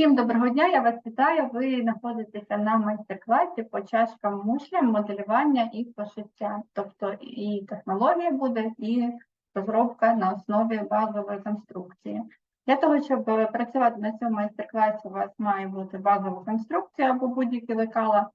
Всім доброго дня, я вас вітаю. Ви знаходитеся на майстер-класі по чашкам мушлям, моделювання і пошиття. Тобто і технологія буде, і розробка на основі базової конструкції. Для того, щоб працювати на цьому майстер-класі, у вас має бути базова конструкція або будь-які лекала,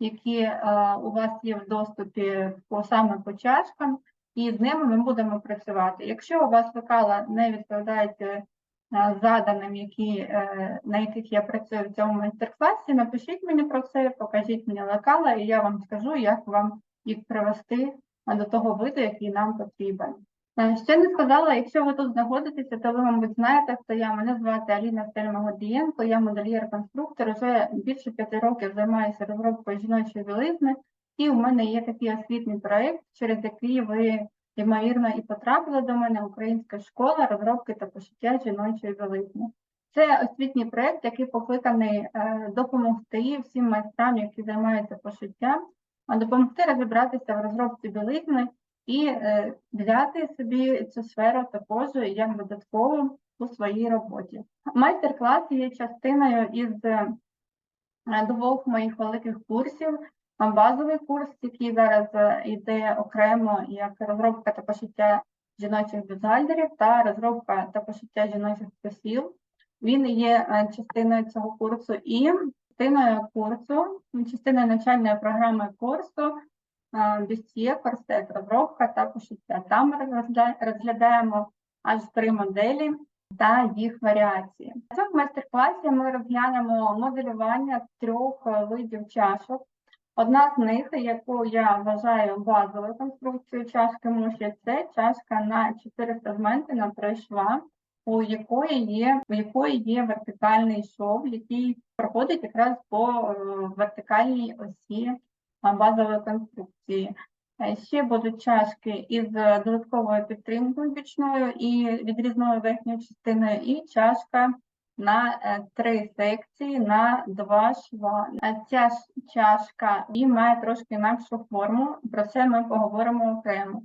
які е, у вас є в доступі по саме по чашкам, і з ними ми будемо працювати. Якщо у вас лекала не відповідають е, заданим, які, е, на яких я працюю в цьому майстер-класі, напишіть мені про це, покажіть мені лекала, і я вам скажу, як вам їх привести до того виду, який нам потрібен. Е, Ще не сказала, якщо ви тут знаходитеся, то ви, мабуть, знаєте, хто я. Мене звати Аліна Стельма Годієнко, я модельєр-конструктор. Вже більше п'яти років займаюся розробкою жіночої білизни, і у мене є такий освітній проєкт, через який ви, ймовірно, і потрапили до мене Українська школа розробки та пошиття жіночої білизни. Це освітній проєкт, який покликаний е, допомогти всім майстрам, які займаються пошиттям, а допомогти розібратися в розробці білизни і е, взяти собі цю сферу також як додаткову у своїй роботі. Майстер-клас є частиною із е, двох моїх великих курсів. Базовий курс, який зараз е, йде окремо як розробка та пошиття жіночих бюстгальтерів та розробка та пошиття жіночих посів. Він є е, частиною цього курсу і частиною курсу, частиною навчальної програми курсу бюстє, корсет, розробка та пошиття. Там ми розглядаємо аж три моделі та їх варіації. В цьому майстер-класі ми розглянемо моделювання трьох е, видів чашок. Одна з них, яку я вважаю базовою конструкцією чашки муші, це чашка на 4 сегменти на 3 шва, у якої є, у якої є вертикальний шов, який проходить якраз по е, вертикальній осі базової конструкції. Е, Ще будуть чашки із е, додатковою підтримкою бічною і відрізною верхньою частиною, і чашка на е, три секції на два шва. Е, Ця чашка і має трошки інакшу форму, про це ми поговоримо окремо.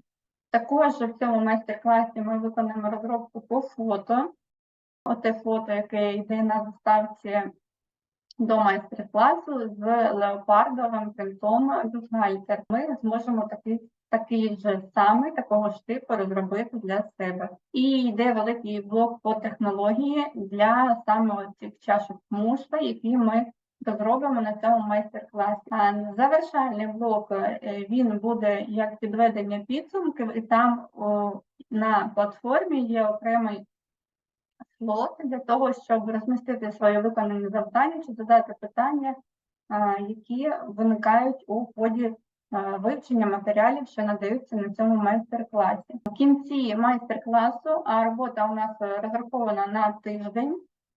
Також в цьому майстер-класі ми виконаємо розробку по фото. Оте фото, яке йде на заставці до майстер-класу з леопардовим принтом бюстгальтер. Ми зможемо такий, такий же самий, такого ж типу розробити для себе. І йде великий блок по технології для саме цих чашок мушла, які ми розробимо на цьому майстер-класі. А Завершальний блок е, він буде як підведення підсумків, і там о, на платформі є окремий слот для того, щоб розмістити свої виконані завдання чи задати питання, які виникають у ході вивчення матеріалів, що надаються на цьому майстер-класі. В кінці майстер-класу, а робота у нас е, розрахована на тиждень.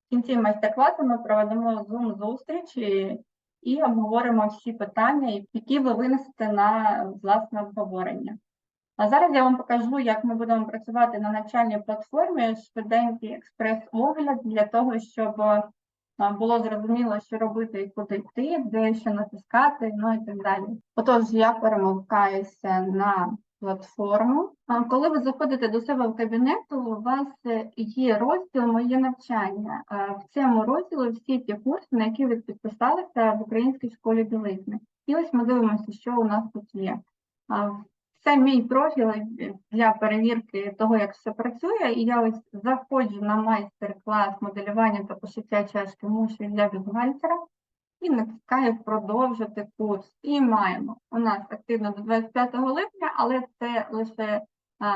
В кінці майстер-класу ми проведемо Zoom-зустріч і, і обговоримо всі питання, які ви винесете на власне обговорення. А зараз я вам покажу, як ми будемо працювати на навчальній платформі швиденький експрес-огляд для того, щоб е, було зрозуміло, що робити і куди йти, де що натискати, ну і так далі. Отож, я перемикаюся на платформу. Коли ви заходите до себе в кабінет, то у вас е, є розділ Моє навчання. В цьому розділі всі ті курси, на які ви підписалися в Українській школі білизни. І ось ми дивимося, що у нас тут є. А, Це мій профіль для перевірки того, як все працює. І я ось заходжу на майстер-клас моделювання та пошиття чашки муші для бюстгальтера і натискаю продовжити курс. І маємо у нас активно до 25 липня, але це лише а,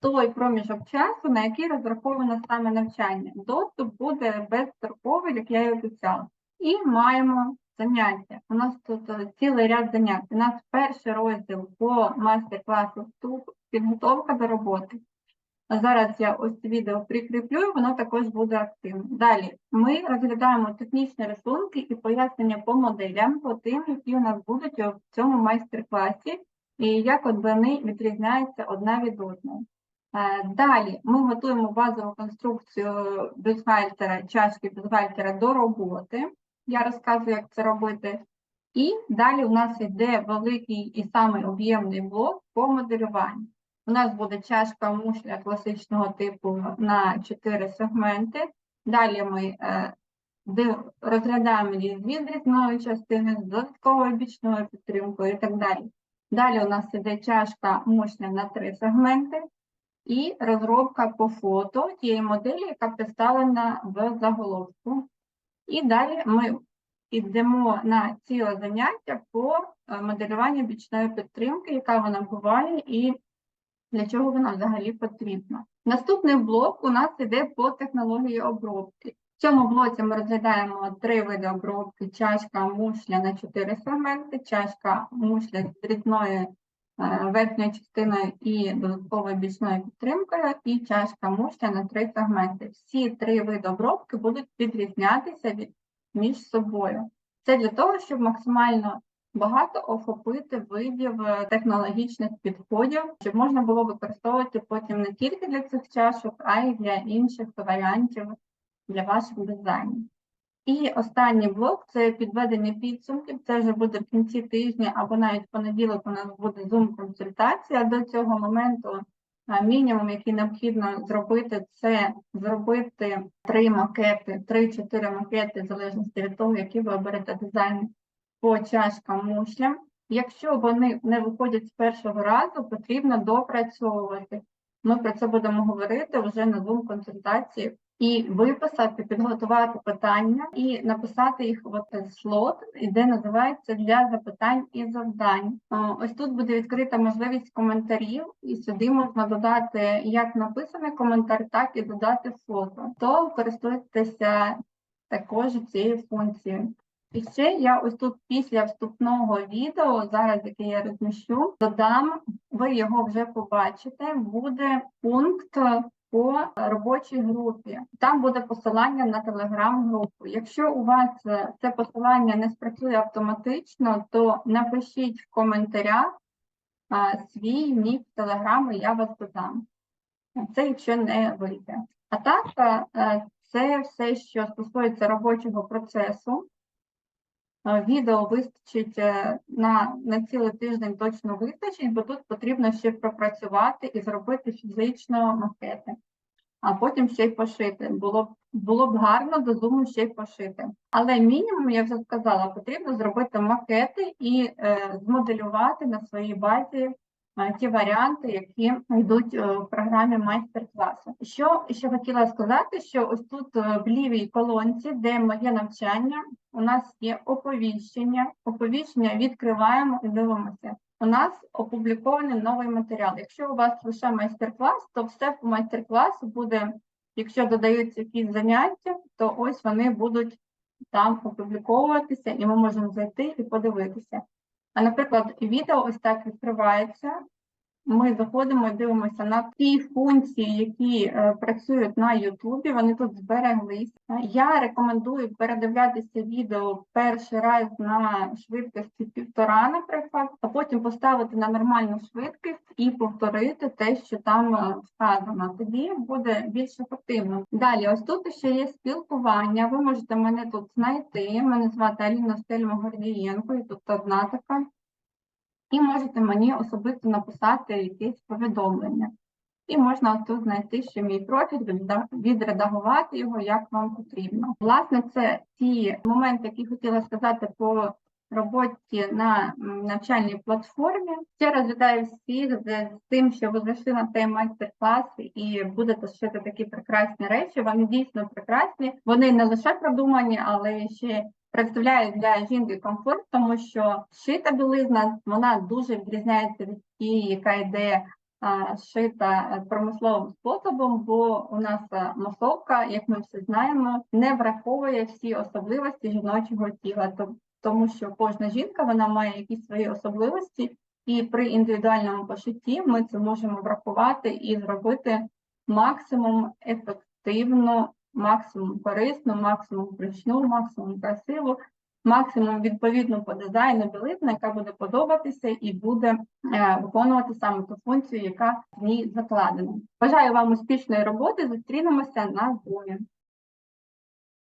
той проміжок часу, на який розраховано саме навчання. Доступ буде безстроковий, як я і обіцяла. І маємо заняття. У нас тут е, цілий ряд занять. У нас перший розділ по майстер-класу вступ, підготовка до роботи. Зараз я ось це відео прикріплю, і воно також буде активним. Далі ми розглядаємо технічні рисунки і пояснення по моделям, по тим, які у нас будуть в цьому майстер-класі, і як от вони відрізняються одна від одної. Е, Далі ми готуємо базову конструкцію бюстгальтера, чашки бюстгальтера до роботи. Я розказую, як це робити. І далі у нас йде великий і самий об'ємний блок по моделюванню. У нас буде чашка мушля класичного типу на 4 сегменти. Далі ми е, розглядаємо її з відрізною частиною, з додатковою бічною підтримкою і так далі. Далі у нас іде чашка мощна на три сегменти і розробка по фото тієї моделі, яка представлена в заголовку. І далі ми йдемо на ціле заняття по е, моделюванню бічної підтримки, яка вона буває і для чого вона взагалі потрібна. Наступний блок у нас іде по технології обробки. В цьому блоці ми розглядаємо три види обробки: чашка мушля на чотири сегменти, чашка мушля з різною верхньою частиною і додатковою бічною підтримкою, і чашка мушля на три сегменти. Всі три види обробки будуть відрізнятися від, між собою. Це для того, щоб максимально багато охопити видів е, технологічних підходів, щоб можна було використовувати потім не тільки для цих чашок, а й для інших варіантів для ваших дизайнів. І останній блок це підведення підсумків. Це вже буде в кінці тижня або навіть в понеділок у нас буде Zoom-консультація. До цього моменту мінімум, який необхідно зробити, це зробити три макети, три-чотири макети, в залежності від того, які ви оберете дизайн по чашкам мушлям. Якщо вони не виходять з першого разу, потрібно допрацьовувати. Ми про це будемо говорити вже на Zoom-консультації і виписати, підготувати питання і написати їх в от слот, де називається для запитань і завдань. Ось тут буде відкрита можливість коментарів, і сюди можна додати як написаний коментар, так і додати фото. То користуйтеся також цією функцією. І ще я ось тут після вступного відео, зараз яке я розміщу, додам, ви його вже побачите, буде пункт по робочій групі. Там буде посилання на телеграм-групу. Якщо у вас е, це посилання не спрацює автоматично, то напишіть в коментарях а, свій нік телеграму, я вас додам. Це якщо не вийде. А так, е, це все, що стосується робочого процесу. Е, Відео вистачить е, на, на цілий тиждень точно вистачить, бо тут потрібно ще пропрацювати і зробити фізично макети, а потім ще й пошити. Було б було б гарно до зуму ще й пошити. Але мінімум, я вже сказала, потрібно зробити макети і е, змоделювати на своїй базі е, ті варіанти, які йдуть е, в програмі майстер-класу. Що ще хотіла сказати, що ось тут е, в лівій колонці, де моє навчання, у нас є оповіщення. Оповіщення відкриваємо і дивимося. У нас опублікований новий матеріал. Якщо у вас лише майстер-клас, то все в майстер-класу буде, якщо додаються якісь заняття, то ось вони будуть там опубліковуватися, і ми можемо зайти і подивитися. А, наприклад, відео ось так відкривається. Ми заходимо і дивимося на ті функції, які е, працюють на Ютубі. Вони тут збереглись. Е, Я рекомендую передивлятися відео перший раз на швидкості півтора, наприклад, а потім поставити на нормальну швидкість і повторити те, що там е, вказано. Тоді буде більш ефективно. Далі, ось тут ще є спілкування. Ви можете мене тут знайти. Мене звати Аліна Стельма Гордієнко, і тут одна така і можете мені особисто написати якесь повідомлення. І можна тут знайти ще мій профіль, відредагувати його, як вам потрібно. Власне, це ті моменти, які хотіла сказати по роботі на навчальній платформі. Ще розглядаю всіх з тим, що ви зайшли на цей майстер-клас і будете шити такі прекрасні речі. Вони дійсно прекрасні. Вони не лише продумані, але ще представляють для жінки комфорт, тому що шита білизна вона дуже відрізняється від тієї, яка йде шита е, промисловим способом, бо у нас е, масовка, як ми всі знаємо, не враховує всі особливості жіночого тіла, то- тому що кожна жінка вона має якісь свої особливості, і при індивідуальному пошитті ми це можемо врахувати і зробити максимум ефективно максимум корисно, максимум вручну, максимум красиву, максимум відповідно по дизайну білизни, яка буде подобатися і буде е, виконувати саме ту функцію, яка в ній закладена. Бажаю вам успішної роботи. Зустрінемося на Zoom.